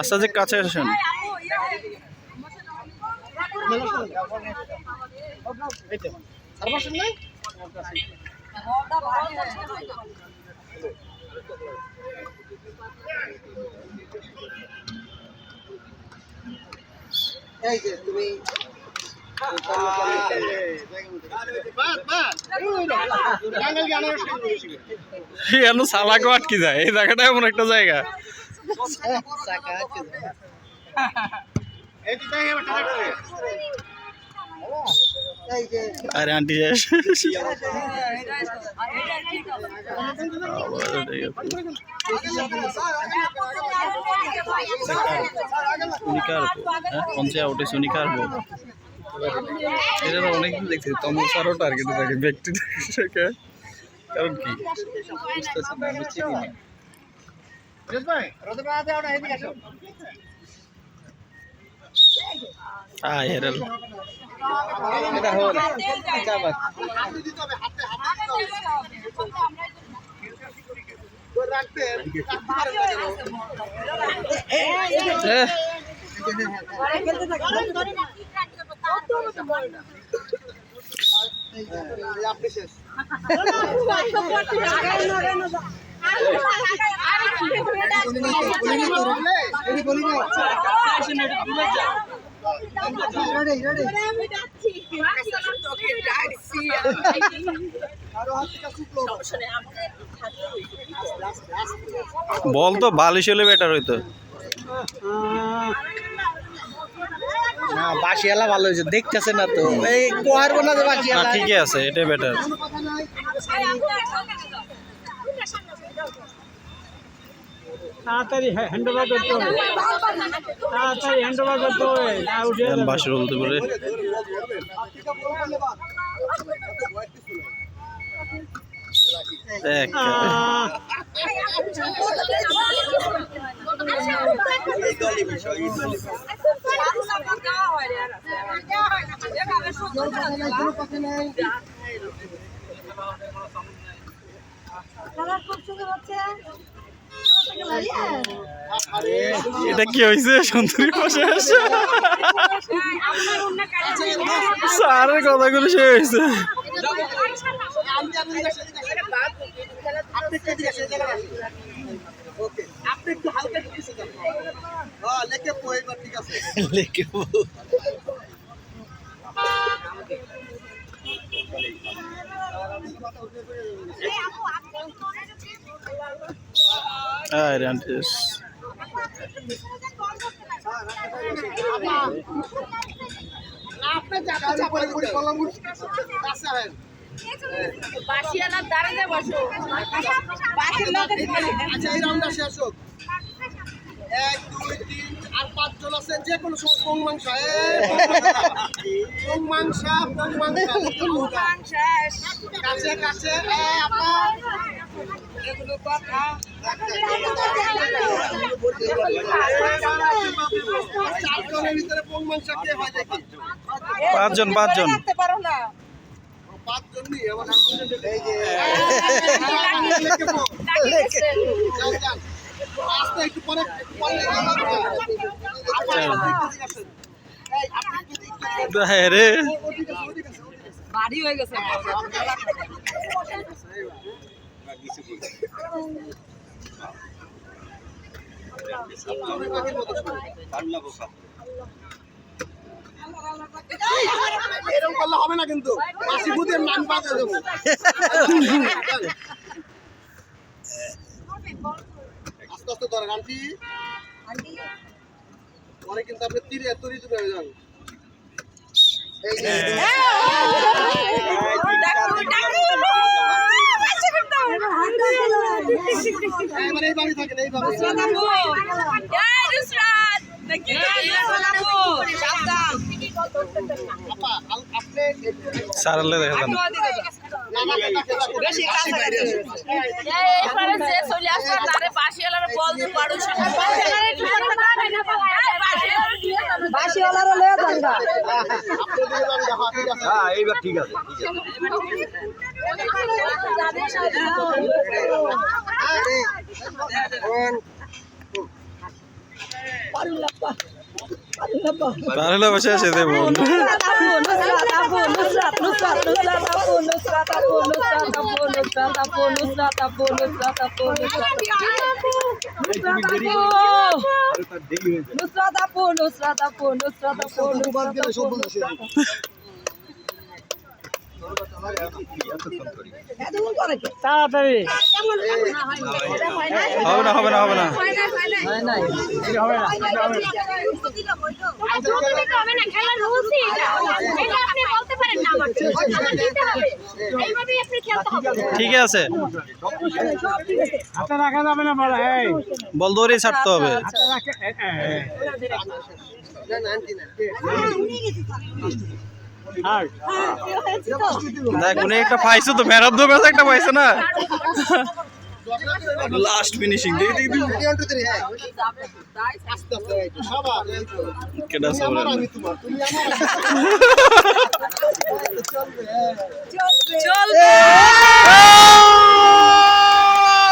আচ্ছা যে কাছে আসেন। এই যে তুমি সালাকও আটকে যায়? এই জায়গাটা এমন একটা জায়গা। আরে আন্টি সুনিকার হ্যাঁ পঞ্চায়ে উঠে সুনিকার এটা তো অনেক কিছু দেখছি তমল স্যারও টার্গেটে থাকে ব্যক্তি থেকে কারণ কি বুঝতেছি না আমি চিনি না আয় হেরাল এটা হল কাবার এহ, আপনি শেষ রেডি বলি তো বালিশ হলে বেটার হইতো। না বাসিয়ালা ভালো হয়েছে দেখতেছে না তো। এই কোয়ার বলা যে না বাসিয়ালা ঠিকই আছে এটাই বেটার তাড়াতাড়ি হ্যান্ড ওভার করতে হবে। তাড়াতাড়ি হ্যান্ড ওভার করতে হবে। না উঠে যাবে। বাসের বলতে পারে এটা কি হয়েছে সুন্দরী বসে আসে স্যারের কথাগুলো সে হয়েছে আপনি একটু হালকা হ্যাঁ লেখে পো এবার ঠিক আছে। লিখে আরে আন্টি আপনি যাতে চাপাই করে কলম কাছে আহেন বাসিয়ালার দাঁড়িয়ে বসো বাসির লোকের আচ্ছা এই রাউন্ডটা শেষ হোক। এক, দুই, তিন আর পাঁচজন আছে যে কোনো সময় পং মাংসা পং মাংসা পং মাংসা কাছে কাছে এগুলো কথা চারজনের ভিতরে পং মাংসা কে হয় দেখি পাঁচজন পাঁচজন পারো না পাঁচজন আস্তে একটু পরে একটু হ্যাঁ রে। বাড়ি হয়ে গেছে। এরকম করলে হবে না কিন্তু। মাসি বুধের নাম বাজে দেবো। আস্তে ধরেন আন্টি পরে কিন্তু আপনি তীরে তরি তুলে যান এই বাড়ি থাকেন এই বাড়ি সারালে দেখা দেখা ঠিক আছে হ্যাঁ এইবার ঠিক আছে তাহলে বসে আছে দেব তাড়াতাড়ি নুসরাত না নুসরাত না নুসরাত না এটা হবে না হবে না না হবে এইভাবেই আপনি খেলতে হবে ঠিক আছে। হাতে রাখা যাবে না বলা এই। বল ধরেই ছাড়তে হবে। না না না। দেখ উনি একটা পাইছো তো ম্যান অফ দ্য ম্যাচ একটা পাইছে না লাস্ট ফিনিশিং দেখি দেখি। কেডা সবরে। চলবে। চলবে